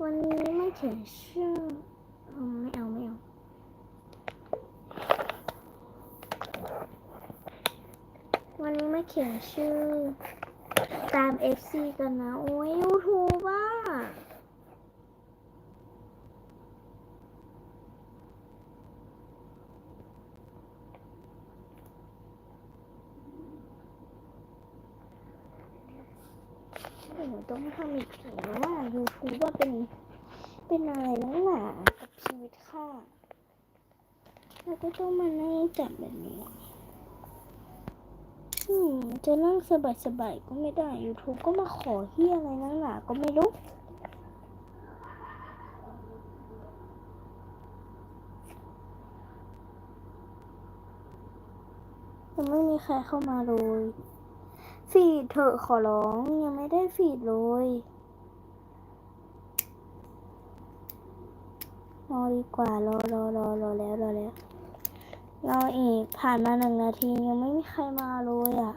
วันนี้ไม่เขียนชื่อไม่เอาไม่เอาวันนี้ไม่เขียนชื่อ ตาม FC กันนะ โอ้ย YouTube อะหนูต้องทำอีกถึง ว่าเป็น เป็นอะไรนักหนากับชีวิตค่ะแล้วก็ต้องมานั่งจับแบบนี้ อืม จะนั่งสบายๆก็ไม่ได้ YouTube ก็มาขอเฮียอะไรนักหนาก็ไม่รู้ยังไม่มีใครเข้ามาเลย ฟีดเถอะขอร้องยังไม่ได้ฟีดเลย รอดีกว่ารอรอรอรอแล้วรอแล้วรออีกผ่านมาหนึ่งนาทียังไม่มีใครมาเลยอะ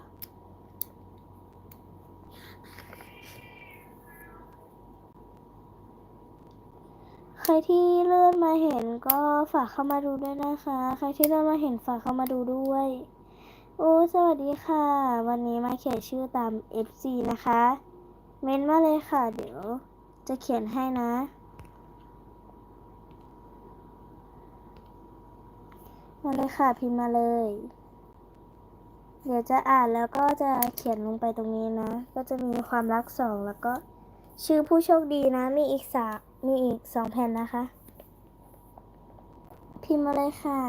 ใครที่เลื่อนมาเห็นก็ฝากเข้ามาดูด้วยนะคะ ใครที่เลื่อนมาเห็นฝากเข้ามาดูด้วย โอ้ สวัสดีค่ะ วันนี้มาเขียนชื่อตาม FC นะคะ เม้นมาเลยค่ะ เดี๋ยวจะเขียนให้นะ มาเลยค่ะพิมพ์มาเลย เดี๋ยวจะอ่านแล้วก็จะเขียนลงไปตรงนี้นะ ก็จะมีความรักสองแล้วก็ ชื่อผู้โชคดีนะ มีอีกสามมีอีกสองแผ่นนะคะ พิมพ์มาเลยค่ะ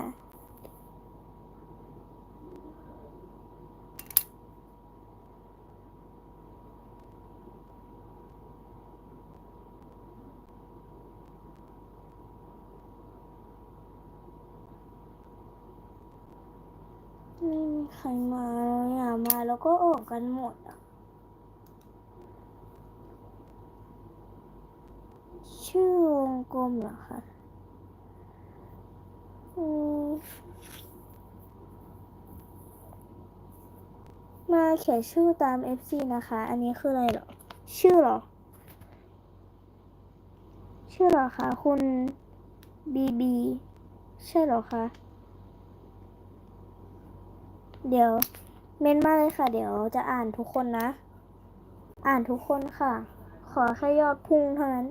ไม่มีใค รมาเลยอะมาแล้วก็ออกกันหมดอะ ชื่อวงกลมเหรอคะอืมมาเขียนชื่อตาม FC นะคะ อันนี้คืออะไรหรอ ชื่อหรอ ชื่อหรอคะ คุณบีบี ใช่หรอคะ เดี๋ยวเม้นมาเลยค่ะ เดี๋ยวจะอ่านทุกคนนะ อ่านทุกคนค่ะ ขอแค่ยอดพุ่งเท่านั้น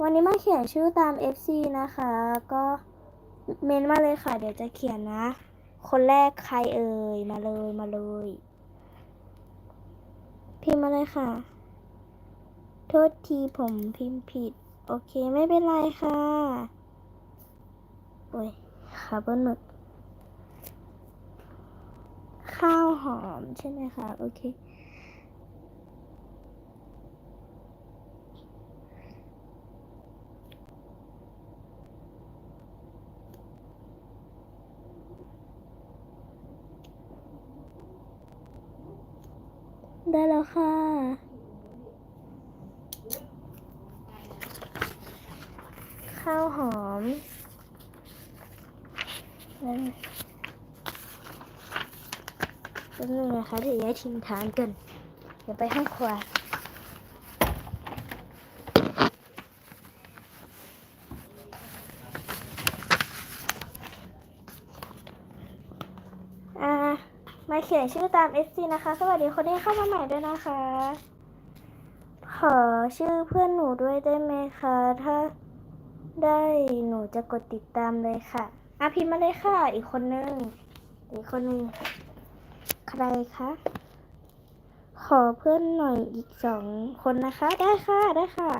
วันนี้มาเขียนชื่อตาม FC นะคะ ก็เม้นมาเลยค่ะ เดี๋ยวจะเขียนนะ คนแรกใครเอ่ย มาเลยมาเลย พิมพ์มาเลยค่ะ โทษทีผมพิมพ์ผิด โอเคไม่เป็นไรค่ะ โอ้ยขาบนหนุด ข้าวหอมใช่ไหมคะโอเคได้แล้วค่ะ ข้าวหอม นั่นแป๊บนึงนะคะเดี๋ยวย้ายทิ้งทางกัน เดี๋ยวไปห้องครัวามาเขียนชื่อตาม SC นะคะ สวัสดีคนที่เข้ามาใหม่ด้วยนะคะ ขอชื่อเพื่อนหนูด้วยได้ไหมคะ ถ้าได้หนูจะกดติดตามเลยค่ะอะพิมพ์มาเลยค่ะ อีกคนนึง อีกคนนึง ใครคะ ขอเพื่อนหน่อยอีกสองคนนะคะ ได้ค่ะ ได้ค่ะ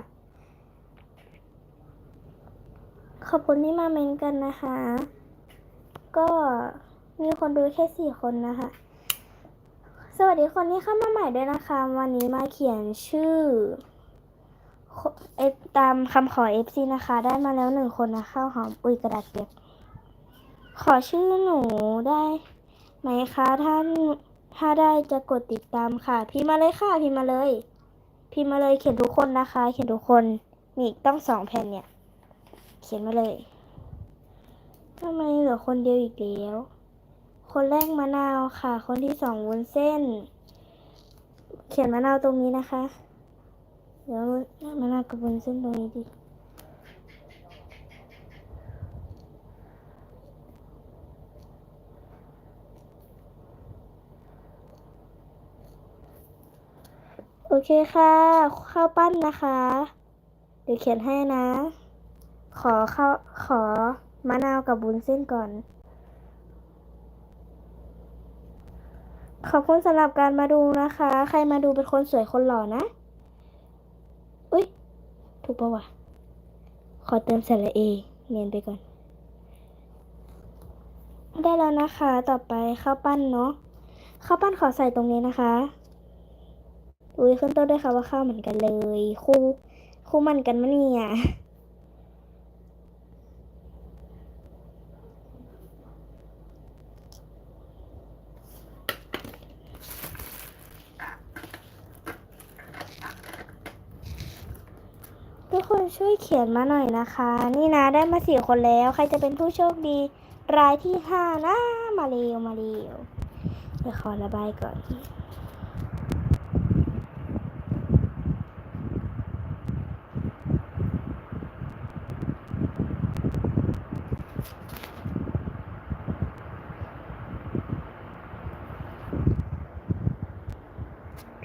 ขอบคุณที่มาเมนกันนะคะ ก็มีคนดูแค่สี่คนนะคะ สวัสดีคนที่เข้ามาใหม่ด้วยนะคะ วันนี้มาเขียนชื่อเอฟตามคำขอ FC นะคะ ได้มาแล้วหนึ่งคนนะข้าวหอม อุ้ยกระดาษเปียกขอชื่อหนูได้ ไหมคะถ้านถ้าได้จะกดติดตามค่ะ พิมพ์มาเลยค่ะ พิมพ์มาเลย พิมพ์มาเลยเขียนทุกคนนะคะ เขียนทุกคนมีอีกต้องสองแผ่นเนี่ย เขียนมาเลยทำไมเหลือคนเดียวอีกแล้ว คนแรกมะนาวค่ะ คนที่สองวุ้นเส้น เขียนมะนาวตรงนี้นะคะวดี๋ยวมานาวกับบนเส้นตรงนี้ดิ เคค่ะ ข้าวปั้นนะคะ เดี๋ยวเขียนให้นะ ขอข้าวขอมะนาวกับบุญเส้นก่อน ขอบคุณสำหรับการมาดูนะคะ ใครมาดูเป็นคนสวยคนหล่อนะ อุ้ยถูกปะวะ ขอเติมสระเอเนียนไปก่อน ได้แล้วนะคะ ต่อไปข้าวปั้นเนาะข้าวปั้นขอใส่ตรงนี้นะคะ อุ้ยขึ้นต้นด้วยค่ะว่าข้าวเหมือนกันเลย คู่คู่มันกันมะเนี่ยทุกคนช่วยเขียนมาหน่อยนะคะ นี่นะได้มาสี่คนแล้ว ใครจะเป็นผู้โชคดี รายที่ห้านะ มาเร็วมาเร็วเดี๋ยวขอระบายก่อน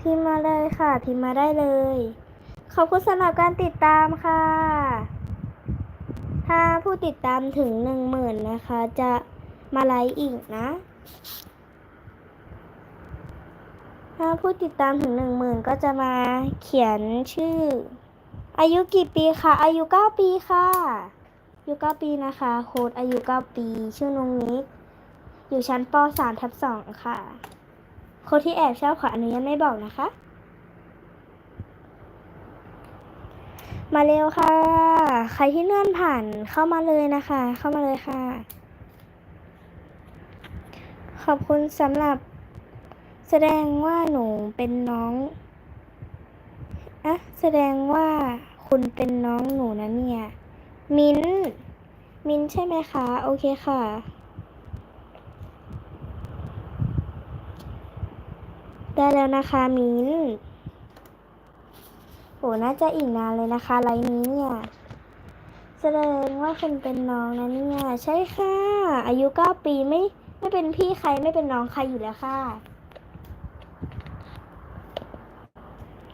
พิมพ์มาเลยค่ะ พิมพ์มาได้เลย ขอบคุณสำหรับการติดตามค่ะ ถ้าผู้ติดตามถึงหนึ่งหมื่นนะคะ จะมาไลฟ์อีกนะ ถ้าผู้ติดตามถึงหนึ่งหมื่นก็จะมาเขียนชื่อ อายุกี่ปีคะอายุเก้าปีค่ะอายุเก้าปีนะคะโค้ดอายุเก้าปี ชื่อนงนิกอยู่ชั้นปสามทับสองค่ะ คนที่แอบชอบขออนุญาตไม่บอกนะคะ มาเร็วค่ะ ใครที่เลื่อนผ่านเข้ามาเลยนะคะ เข้ามาเลยค่ะ ขอบคุณสำหรับ แสดงว่าหนูเป็นน้องอะแสดงว่าคุณเป็นน้องหนูนะเนี่ย มินมินใช่ไหมคะ โอเคค่ะ ได้แล้วนะคะมิ้นโหน่าจะอีกนานเลยนะคะไลน์นี้เนี่ยแสดงว่าคุณเป็นน้องนะเนี่ย ใช่ค่ะ อายุเก้าปีไม่ไม่เป็นพี่ใครไม่เป็นน้องใครอยู่แล้วค่ะ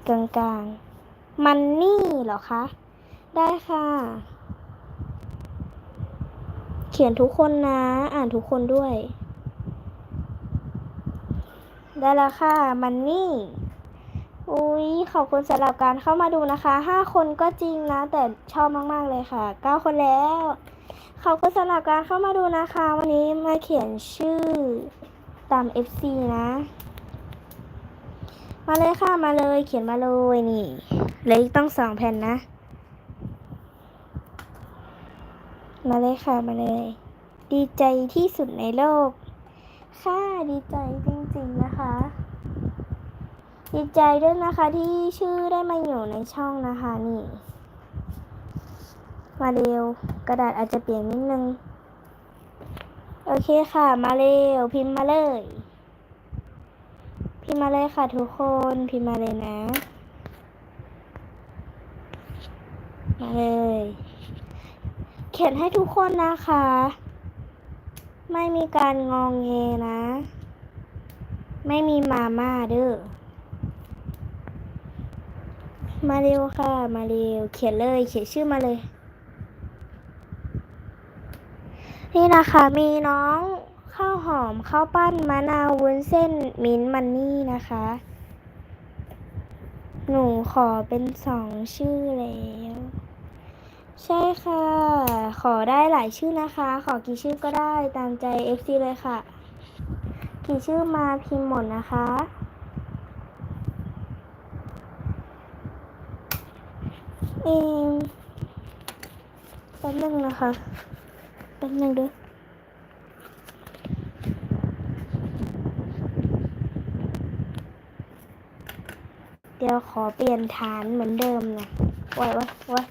กลางๆ มันนี่เหรอคะ ได้ค่ะ เขียนทุกคนนะ อ่านทุกคนด้วย ได้แล้วค่ะ มันนี่ อุ้ยขอบคุณสำหรับการเข้ามาดูนะคะห้าคนก็จริงนะ แต่ชอบมาก ๆ เลยค่ะเก้าคนแล้ว ขอบคุณสำหรับการเข้ามาดูนะคะ วันนี้มาเขียนชื่อตาม FC นะ มาเลยค่ะ มาเลย เขียนมาเลยนี่เหลืออีกต้องสองแผ่นนะ มาเลยค่ะ มาเลย ดีใจที่สุดในโลก ค่ะ ดีใจจ ริง ๆ นะคะ ดีใจด้วยนะคะที่ชื่อได้มาอยู่ในช่องนะคะนี่ มาเร็ว กระดาษอาจจะเปลี่ยนนิดนึง โอเคค่ะ มาเร็ว พิมพ์มาเลย พิมพ์มาเลยค่ะทุกคน พิมพ์มาเลยนะ มาเลย เขียนให้ทุกคนนะคะไม่มีการงองเงนะ ไม่มีมาม่าเด้อ มาเร็วค่ะ มาเร็ว เขียนเลย เขียนชื่อมาเลย นี่นะคะมีน้องข้าวหอมข้าวปั้นมะนาววุ้นเส้นมิ้นมันนี่นะคะ หนูขอเป็นสองชื่อแล้ว ใช่ค่ะ ขอได้หลายชื่อนะคะ ขอกี่ชื่อก็ได้ตามใจ FC เลยค่ะ กี่ชื่อมาพิมพ์หมดนะคะ เองแป๊บนึงนะคะแป๊บนึงด้วยเดี๋ยวขอเปลี่ยนฐานเหมือนเดิมนะไว้ไว้ไว้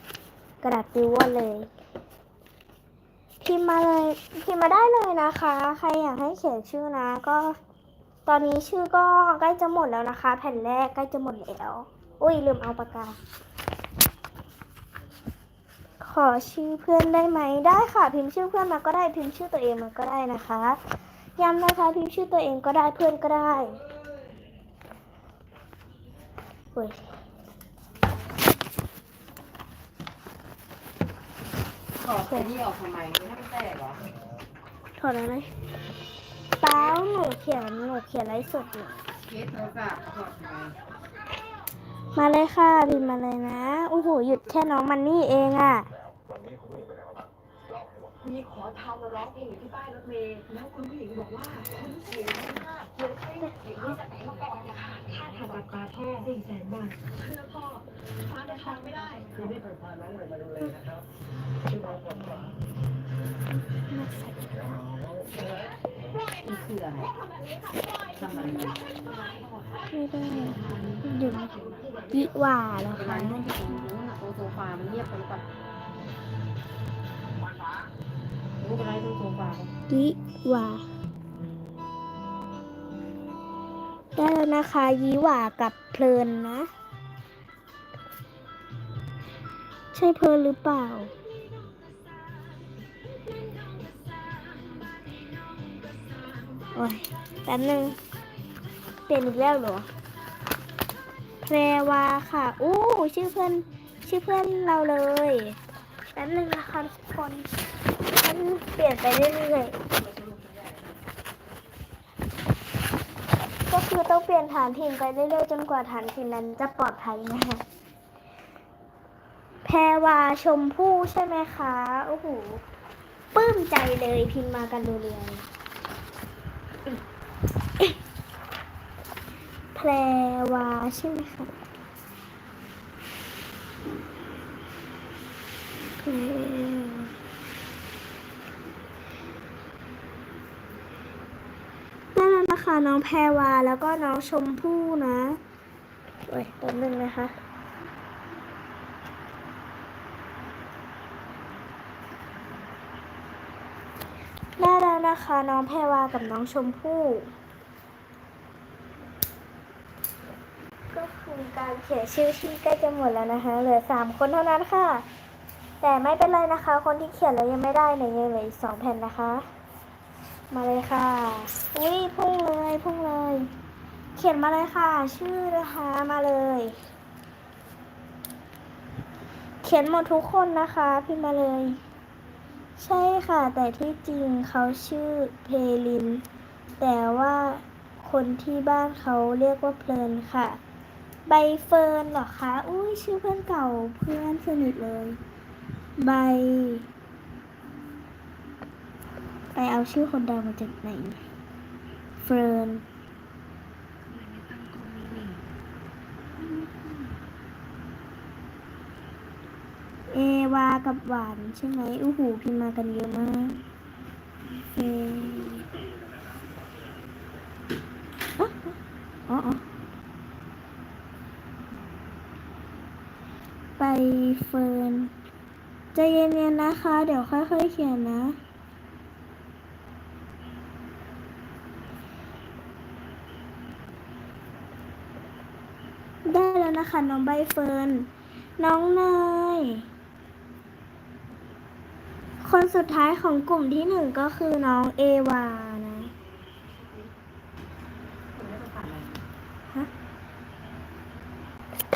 กระดาษปิวว่อนเลย พิมมาเลยพิมมาได้เลยนะคะ ใครอยากให้เขียนชื่อนะ ก็ ตอนนี้ชื่อก็ใกล้จะหมดแล้วนะคะ แผ่นแรกใกล้จะหมดแล้วอุ้ยลืมเอาปากกา ขอชื่อเพื่อนได้ไหมได้ค่ะ พิมพ์ชื่อเพื่อนมาก็ได้พิมพ์ชื่อตัวเองมาก็ได้นะคะย้ำนะคะพิมพ์ชื่อตัวเองก็ได้เพื่อนก็ได้อุ้ย อดตัวนี้ออกทำไมไม่ให้มันแตกเหรอถอดอะไรเปล่าหนูเขียนหนูเขียนไลฟ์สดอยู่เคสโทรศัพท์ถอดทำไมมาเลยค่ะพิมพ์มาเลยนะโอ้โหหยุดแค่น้องมันนี่เองอะมีขอทำมาร้องเพลงอยู่ที่ป้ายรถเมล์แล้วคุณผู้หญิงบอกว่าคุณเสียงมากเสียงเพลงเสียงนี้จากไหนมาก่อนนะคะค่าผ่าตัดตาแค่สี่แสนบาทแล้วก็ฟ้าจะทำไม่ได้คือไม่เปิดพาน้องเลยมาดูเลยนะครับชื่อน้องปลอดภัยนี่คือทำไมไม่ได้หยุดยิว่าเหรอเวคะนั่งอยู่ตรงนู้นน่ะตรงโซฟามันเงียบไปหรือเปล่ารู้เป็นไรตรงโซฟายิหว่าได้แล้วนะคะยิหว่ากับเพลินนะ ช่เพลินหรือเปล่า โอ้ยแป๊บนึงเปลี่ยนอีกแล้วเหรอแพรวาค่ะ อู้ชื่อเพื่อนชื่อเพื่อนเราเลยแป๊บนึงนะคะทุกคนมันเปลี่ยนไปเรื่อยๆก็คือต้องเปลี่ยนฐานถิ่นไปเรื่อยๆจนกว่าฐานถิ่นนั้นจะปลอดภัยนะคะ แพรวาชมพู่ใช่ไหมคะ โอ้โหปลื้มใจเลยพิมพ์มากันดูเรียงแพรวาใช่ไหมคะแพรนั่นแหละนะคะน้องแพรวาแล้วก็น้องชมพู่นะ โอ้ยตัวหนึ่งนะคะ ได้แล้วนะคะน้องแพรวากับน้องชมพู่ก็คือการเขียนชื่อที่ใกล้จะหมดแล้วนะคะเหลือสามคนเท่านั้นค่ะ แต่ไม่เป็นไรนะคะ คนที่เขียนแล้วยังไม่ได้เนี่ยยังเหลืออีกสองแผ่นนะคะ มาเลยค่ะอุ้ยพุ่งเลยพุ่งเลย เขียนมาเลยค่ะ ชื่อนะคะมาเลย เขียนหมดทุกคนนะคะ พิมพ์มาเลย ใช่ค่ะ แต่ที่จริงเขาชื่อเพลิน แต่ว่าคนที่บ้านเขาเรียกว่าเพลินค่ะ ใบเฟิร์นเหรอคะ อุ้ยชื่อเพื่อนเก่าเพื่อนสนิทเลย ใบ ไปเอาชื่อคนดังมาจากไหน เฟิร์น วากับหวานใช่ไหมอู้หูพิมมากันเยอะมากเอออ๋ออ๋อไปเฟิร์นใจเย็นๆนะคะ เดี๋ยวค่อยๆเขียนนะได้แล้วนะคะ น้องใบเฟิร์น น้องเนย คนสุดท้ายของกลุ่มที่หนึ่งก็คือน้องเอวานะคุณไม่ต้องตัดอะรฮะ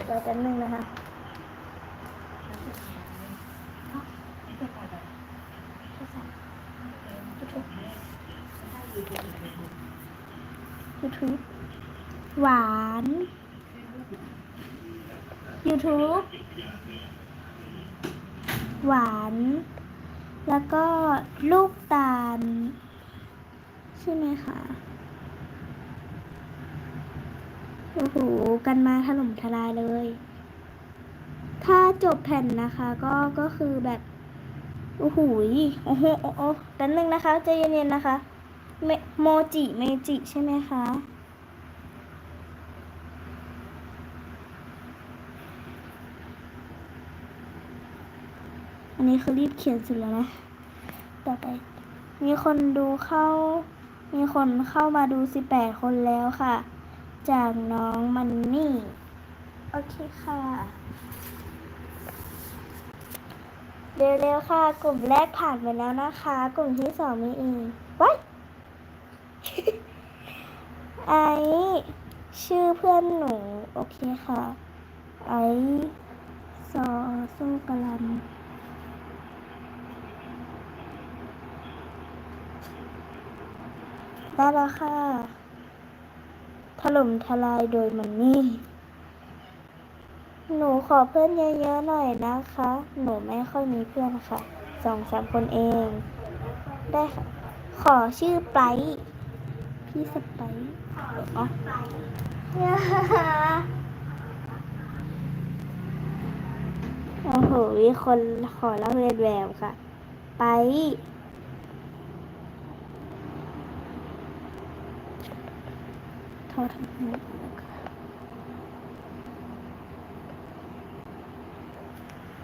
เดี๋ยวแป๊บนึงนะคะ YouTube หวาน YouTube หวาน แล้วก็ลูกตาล ใช่ไหมคะ โอ้โห กันมาถล่มทลายเลย ถ้าจบแผ่นนะคะ ก็ก็คือแบบ โอ้โหโอ้โหโอ้โหแป๊บนึงนะคะใจเย็นๆนะคะเมโมจิเมจิใช่ไหมคะ อันนี้คือรีบเขียนเสร็จแล้วนะ ต่อไป มีคนดูเข้า มีคนเข้ามาดู 18 คนแล้วค่ะ จากน้องมันนี่ โอเคค่ะ เร็วๆค่ะ กลุ่มแรกผ่านไปแล้วนะคะ กลุ่มที่สองมีอีกว้ายไอชื่อเพื่อนหนู โอเคค่ะ ไอซอสู้กะลัน ได้แล้วค่ะ ถล่มทลายโดยมันนี่ หนูขอเพื่อนเยอะๆหน่อยนะคะ หนูไม่ค่อยมีเพื่อนค่ะ สองสามคนเอง ได้ค่ะ ขอชื่อไปร์พี่สไปร์อ๋อโอ้โหมีคนขอเล่าเรียนแบบค่ะ ไป ร์โทษที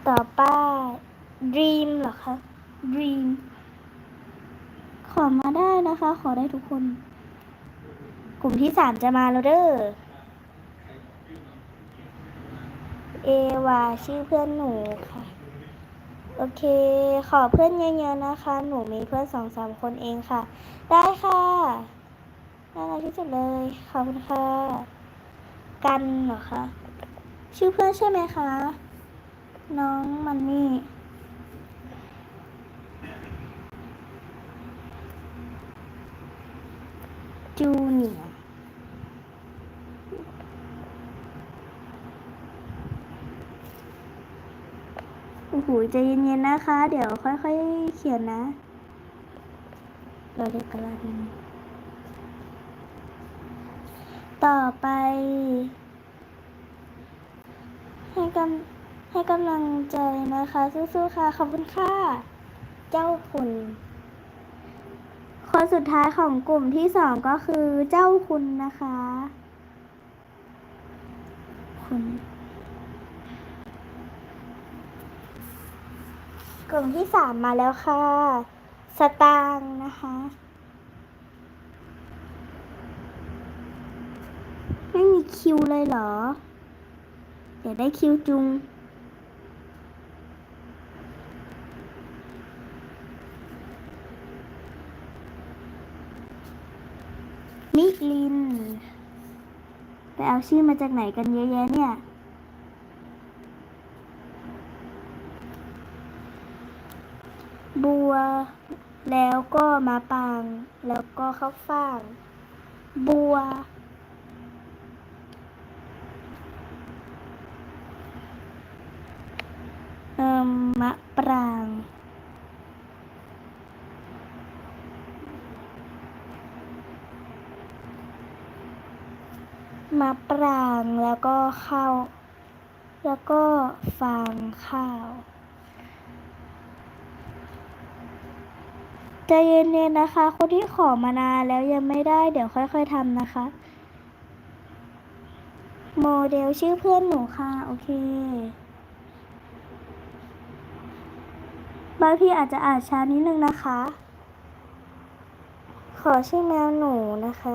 ต่อไป Dream เหรอคะ Dream ขอมาได้นะคะ ขอได้ทุกคน กลุ่มที่สามจะมาแล้วเด้อเอวาชื่อเพื่อนหนูค่ะ โอเค ขอเพื่อนเยอะๆนะคะ หนูมีเพื่อนสองสามคนเองค่ะ ได้ค่ะ น่ารักที่สุดเลย ขอบคุณค่ะ กันเหรอคะ ชื่อเพื่อนใช่ไหมคะ น้องมันนี่ จูเนียโอ้โหใจเย็นๆนะคะ เดี๋ยวค่อยๆเขียนนะ เราเรียกกันละน ต่อไป ให้กำให้กำลังใจนะคะ สู้ๆค่ะ ขอบคุณค่ะ เจ้าคุณ คนสุดท้ายของกลุ่มที่สองก็คือเจ้าคุณนะคะ คุณกลุ่มที่สามมาแล้วค่ะ สตางนะคะ ไม่มี คิวเลยเหรอ เดี๋ยวได้คิวจุง มิลิน ไปเอาชื่อมาจากไหนกันเยอะแยะเนี่ยบัว แล้วก็มาปาง แล้วก็ข้าวฟ่าง บัว เอิมมะปราง มะปรางแล้วก็ข้าว แล้วก็ฟางข้าวใจเย็นๆนะคะ คนที่ขอมานานแล้วยังไม่ได้เดี๋ยวค่อยๆทำนะคะ โมเดลชื่อเพื่อนหนูค่ะ โอเค บางทีอาจจะอ่านช้านิดนึงนะคะ ขอชื่อแมวหนูนะคะ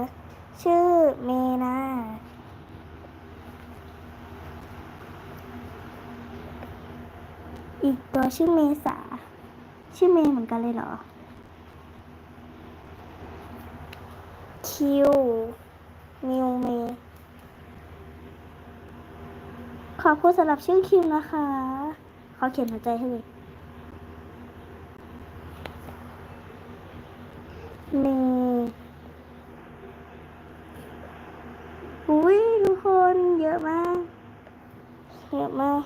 ชื่อเมนา อีกตัวชื่อเมษา ชื่อเมย์เหมือนกันเลยเหรอ คิว มิวเมย์ขอบคุณสำหรับชื่อคิวนะคะ เขาเขียนหัวใจให้เลย เมย์อุ้ยทุกคนเยอะมาก เยอะมาก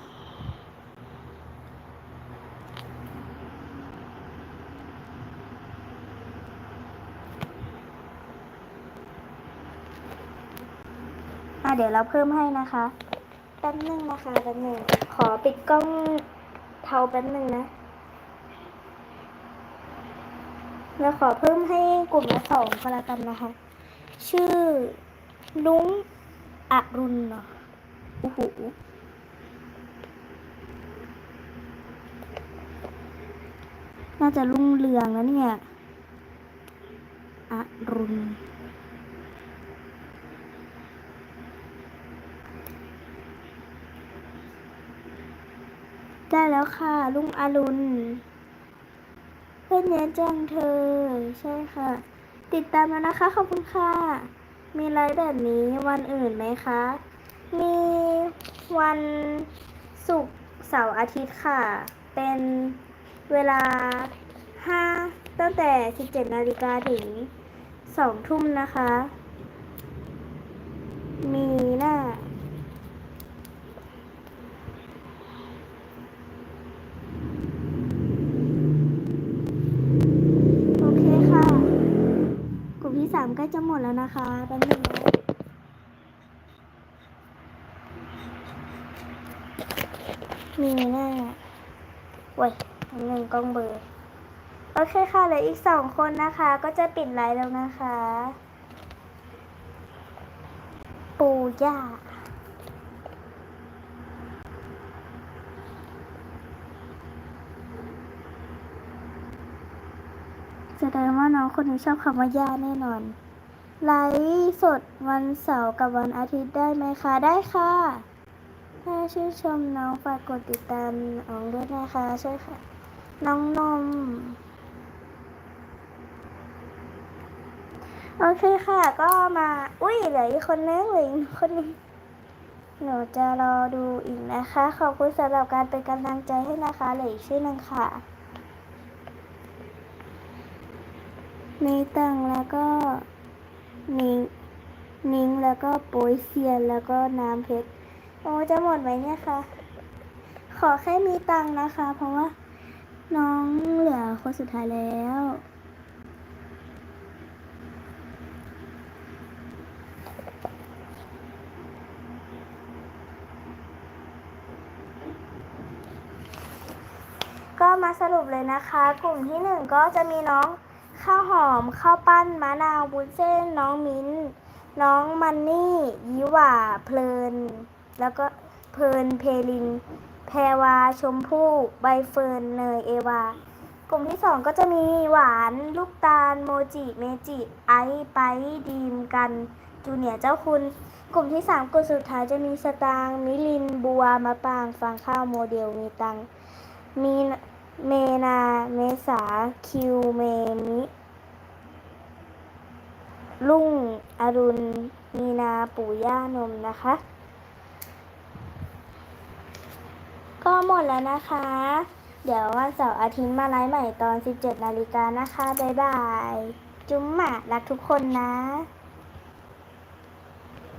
อะเดี๋ยวเราเพิ่มให้นะคะ แป๊บนึงนะคะแป๊บนึงขอปิดกล้องเทาแป๊บนึงนะแล้วขอเพิ่มให้กลุ่มละสองก็แล้วกันนะคะ ชื่อลุงอรุณเหรอโอ้โหน่าจะรุ่งเรืองแล้วเนี่ยอรุณ ได้แล้วค่ะ ลุงอรุณ เพื่อนเนี้ยแจ้งเธอ ใช่ค่ะ ติดตามแล้วนะคะ ขอบคุณค่ะ มีไลฟ์แบบนี้วันอื่นไหมคะ มีวันศุกร์เสาร์อาทิตย์ค่ะ เป็นเวลา 5 ตั้งแต่ 17 นาฬิกาถึง 2 ทุ่มนะคะ มีหน้า โอเคค่ะ กลุ่มที่สามใกล้จะหมดแล้วนะคะแป๊บนึงนะมีหน้าโว้ยหนึ่งกล้องเบอร์โอเคค่ะเหลืออีกสองคนนะคะ ก็จะปิดไลฟ์แล้วนะคะ ปูย่า แสดงว่าน้องคนนี้ชอบคำว่าย่าแน่นอน ไลฟ์สดวันเสาร์กับวันอาทิตย์ได้ไหมคะ ได้ค่ะ ถ้าชื่นชมน้องฝากกดติดตามน้องด้วยนะคะใช่ค่ะ น้องนม โอเคค่ะ ก็มา อุ้ยเหลืออีกคนนึงเหลืออีกคนนึงหนูจะรอดูอีกนะคะ ขอบคุณสำหรับการเป็นกำลังใจให้นะคะเหลืออีกชื่อนึงค่ะ มีตังแล้วก็นิงนิงแล้วก็โปยเซียนแล้วก็น้ำเพชร โอ้จะหมดไหมเนี่ยคะ ขอแค่มีตังนะคะ เพราะว่าน้องเหลือคนสุดท้ายแล้วก็มาสรุปเลยนะคะ กลุ่มที่หนึ่งก็จะมีน้อง ข้าวหอมข้าวปั้นมะนาวบุญเส้นน้องมิ้น น้องมันนี่ยิหว่าเพลิน แล้วก็เพลินเพลิน แพรวาชมพู่ใบเฟิร์นเนยเอวา กลุ่มที่สองก็จะมีหวานลูกตาลโมจิเมจิ ไอไปดีมกันจูเนียเจ้าคุณ กลุ่มที่สามกลุ่มสุดท้ายจะมีสตางค์มิลินบัวมะปางฟางข้าวโมเดลมีตังมี เมนาเมษาคิวเมมิลุ่งอรุณ มีนาปู่ย่านมนะคะ ก็หมดแล้วนะคะ เดี๋ยววันเสาร์อาทิตย์มาไลฟ์ใหม่ตอน 17 นาฬิกานะคะ บ๊ายบาย จุ๊มหมารักทุกคนนะ